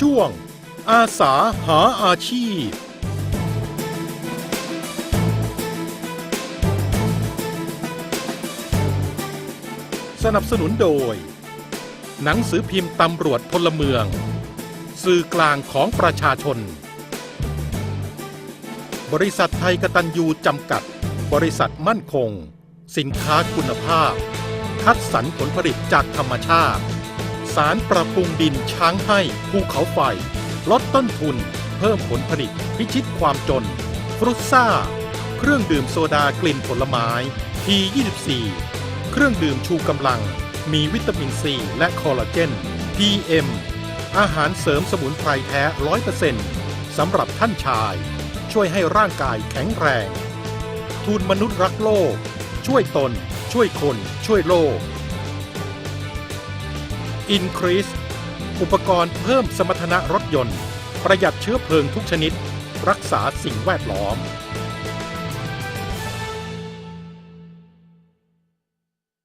ช่วง อาสาหาอาชีพ สนับสนุนโดย หนังสือพิมพ์ตำรวจพลเมือง สื่อกลางของประชาชน บริษัทไทยกตัญญูจำกัด บริษัทมั่นคง สินค้าคุณภาพ คัดสรรผลผลิตจากธรรมชาติ สารปรับปรุงดินช้างให้ภูเขาไฟ ลดต้นทุน เพิ่มผลผลิต พิชิตความจน ฟรุตซ่า เครื่องดื่มโซดากลิ่นผลไม้ P24 เครื่องดื่มชูกำลัง มีวิตามินซีและคอลลาเจน PM อาหารเสริมสมุนไพรแท้100%สำหรับท่านชาย ช่วยให้ร่างกายแข็งแรง ทุนมนุษย์รักโลก ช่วยตน ช่วยคน ช่วยโลก Increase อุปกรณ์เพิ่มสมรรถนะรถยนต์ ประหยัดเชื้อเพลิงทุกชนิด รักษาสิ่งแวดล้อม